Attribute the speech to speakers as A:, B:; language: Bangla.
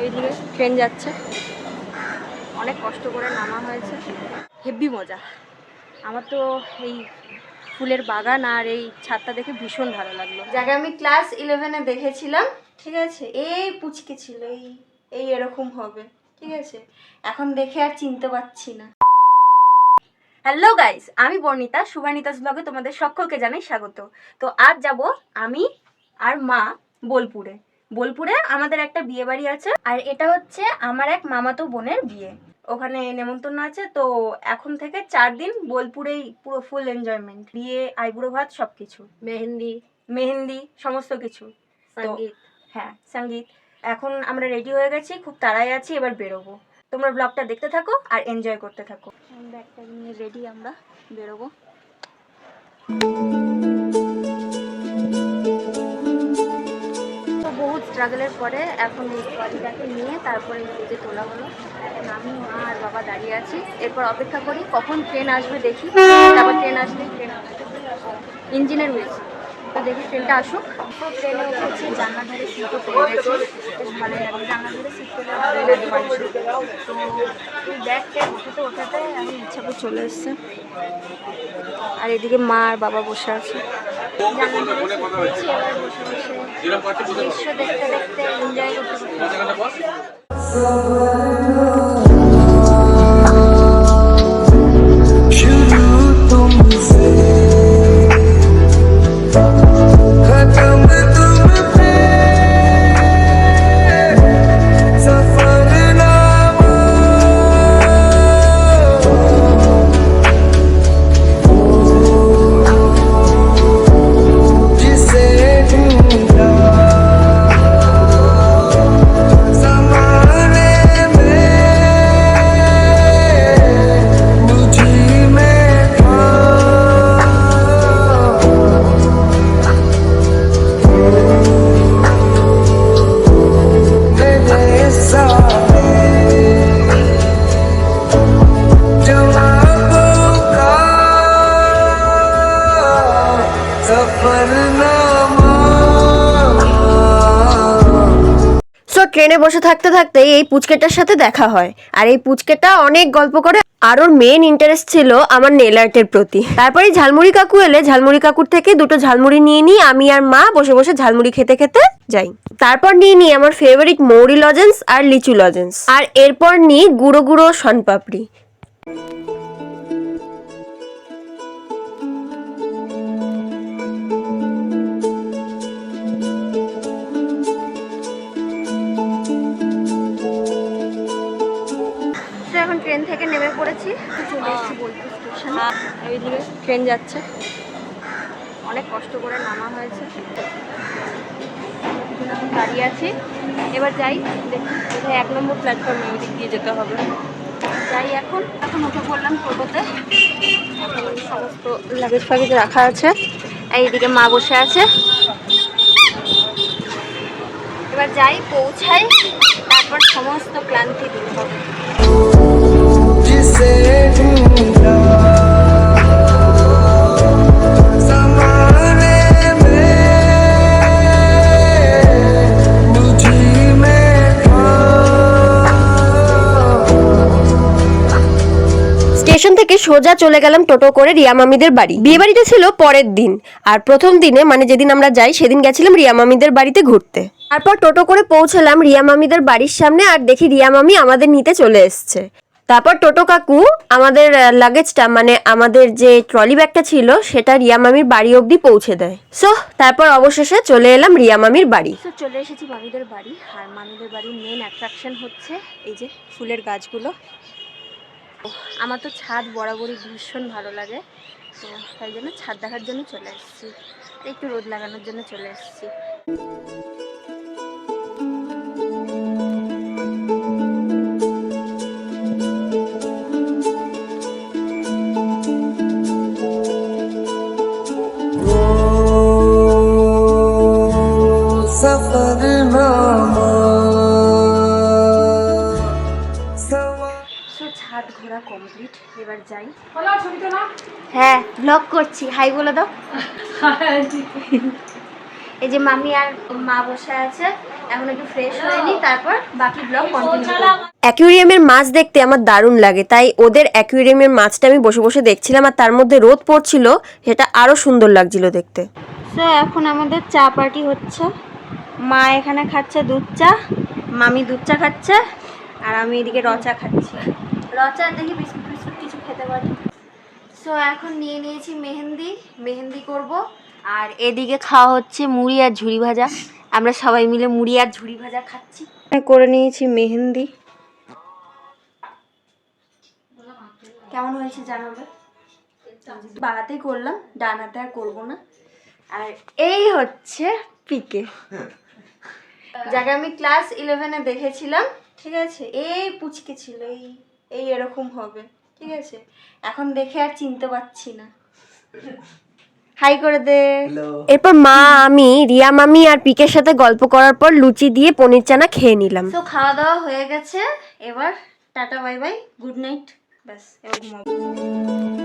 A: এইদিকে ট্রেন যাচ্ছে। অনেক কষ্ট করে নামা হয়েছে। হেভি মজা। আমার তো এই ফুলের বাগান আর এই ছাদটা দেখে ভীষণ ভালো লাগল। জায়গা আমি ক্লাস ইলেভেনে দেখেছিলাম ঠিক আছে এই পুচকে ছিল এই এই এরকম হবে ঠিক আছে এখন দেখে আর চিনতে পারছি না। হ্যালো গাইস আমি বর্ণিতা শুভানিতাস ব্লগে তোমাদের সকলকে জানাই স্বাগত। তো আজ যাব আমি আর মা বোলপুরে। বোলপুরে আমাদের একটা বিয়ে বাড়ি আছে আর এটা হচ্ছে আমার এক মামাতো বোনের বিয়ে। ওখানে নেমন্তন্ন আছে তো এখন থেকে চার দিন বোলপুরেই পুরো ফুল এনজয়মেন্ট বিয়ে আইবুড়ো ভাত সব কিছু মেহেন্দি। মেহেন্দি সমস্ত কিছু। সংগীত। হ্যাঁ সংগীত। এখন আমরা রেডি হয়ে গেছি খুব তাড়াই আছি এবার বেরোবো। তোমরা ব্লগটা দেখতে থাকো আর এনজয় করতে থাকো। ব্যাগটা নিয়ে রেডি আমরা বেরোবো। স্ট্রাগলের পরে এখন এই গাড়িটাকে নিয়ে তারপরে স্টেজে তোলা হলো। এখন আমি, মা আর বাবা দাঁড়িয়ে আছি। এরপর অপেক্ষা করি কখন ট্রেন আসবে দেখি। তারপর ট্রেন আসলে ট্রেন ইঞ্জিনের উইচ তো দেখি ট্রেনটা আসুক। ট্রেনে উঠেছি জানলা ধারে সিটও পেয়ে গেছি। বেশ ভালোই লাগে জানলা ধারে সিট পেলে তো এই ব্যাগ ট্যাগ ওঠাতে ওঠাতে। আমি ইচ্ছা করে চলে এসছে। আর এদিকে মা আর বাবা বসে আছে। দৃশ্য দেখতে দেখতে এনজয় করতে
B: সো ট্রেনে বসে থাকতে থাকতে এই পুচকেটার সাথে দেখা হয়। আর এই পুচকেটা অনেক গল্প করে। আর ওর মেন ইন্টারেস্ট ছিল আমার নেল আর্টের প্রতি। তারপরে ঝালমুড়ি কাকু এলে, ঝালমুড়ি কাকুর থেকে দুটো ঝালমুড়ি নিয়ে নিই। আমি আর মা বসে বসে ঝালমুড়ি খেতে খেতে যাই। তারপর নিয়ে নিই আমার ফেভারিট মৌরি লজেন্স আর লিচু লজেন্স আর এরপর নিই গুঁড়ো গুঁড়ো শনপাপড়ি।
A: ট্রেন যাচ্ছে। অনেক কষ্ট করে নামা হয়েছে। দাঁড়িয়ে আছি। এবার যাই, দেখি এক নম্বর প্ল্যাটফর্মে ওই দিক দিয়ে যেতে হবে। যাই এখন। এখন উঠে পড়লাম টোটোতে। সমস্ত লাগেজ ফাগেজ রাখা আছে। এইদিকে মা বসে আছে। এবার যাই, পৌঁছাই। তারপর সমস্ত ক্লান্তি দূর হবে।
B: সোজা চলে গেলাম টোটো করে রিয়া মামিদের বাড়ি। বিয়ে বাড়িটা ছিল পরের দিন। আর প্রথম দিনে মানে যেদিন আমরা যাই, সেদিন গেছিলাম রিয়া মামিদের বাড়িতে ঘুরতে। তারপর টোটো করে পৌঁছলাম রিয়া মামিদের বাড়ির সামনে আর দেখি রিয়া মামি আমাদের নিতে চলে এসছে। তারপর টোটো কাকু আমাদের লাগেজটা মানে আমাদের যে ট্রলি ব্যাগটা ছিল, সেটা রিয়া মামির বাড়ি অবধি পৌঁছে দেয়। সো তারপর অবশেষে চলে এলাম রিয়া মামির বাড়ি।
A: চলে এসেছি মামিদের বাড়ি। আর মামিদের বাড়ির মেন অ্যাট্রাকশন হচ্ছে এই যে ফুলের গাছগুলো। আমার তো ছাদ বরাবরই ভীষণ ভালো লাগে তো তাই জন্য ছাদ দেখার জন্য চলে এসেছি আর একটু রোদ লাগানোর জন্য চলে এসেছি
C: वो सफरनामा
A: ঘোরা কমপ্লিট এবার যাই। হ্যাঁ ব্লগ করছি। হাই বলে দাও। এই যে মামি আর মা বসে আছে। এখন একটু ফ্রেশ হয়নি তারপর বাকি ব্লগ কন্টিনিউ
B: অ্যাকুয়ারিয়ামের মাছ দেখতে আমার দারুণ লাগে তাই ওদের অ্যাকুয়ারিয়ামের মাছটা আমি বসে বসে দেখছিলাম আর তার মধ্যে রোদ পড়ছিল সেটা আরও সুন্দর লাগছিল দেখতে।
A: সো এখন আমাদের চা পার্টি হচ্ছে। মা এখানে খাচ্ছে দুধ চা মামি দুধ চা খাচ্ছে আর আমি এদিকে রচা খাচ্ছি। রচা দেখি বিস্কুট বিস্কুট কিছু খেতে পারি। সো এখন নিয়ে নিয়েছি মেহেন্দি। মেহেন্দি করব। আর এদিকে খাওয়া হচ্ছে মুড়ি আর ঝুড়ি ভাজা। আমরা সবাই মিলে মুড়ি আর ঝুড়ি ভাজা খাচ্ছি। করে নিয়েছি মেহেন্দি। কেমন হয়েছে জানাবে? বাড়াতেই করলাম ডান হাতে আর করব না। আর এই হচ্ছে পিকে। যাকে আমি ক্লাস ইলেভেনে দেখেছিলাম ঠিক আছে? এই পুচকে ছিল এই। এই এরকম হবে ঠিক আছে? এখন দেখে আর চিনতে পারছি না। হাই করে দে।
B: এরপর মা আমি রিয়া মামি আর পিকের সাথে গল্প করার পর লুচি দিয়ে পনির চানা খেয়ে নিলাম।
A: তো খাওয়া দাওয়া হয়ে গেছে। এবার tata bye bye good night ব্যাস এবার ঘুমাবো।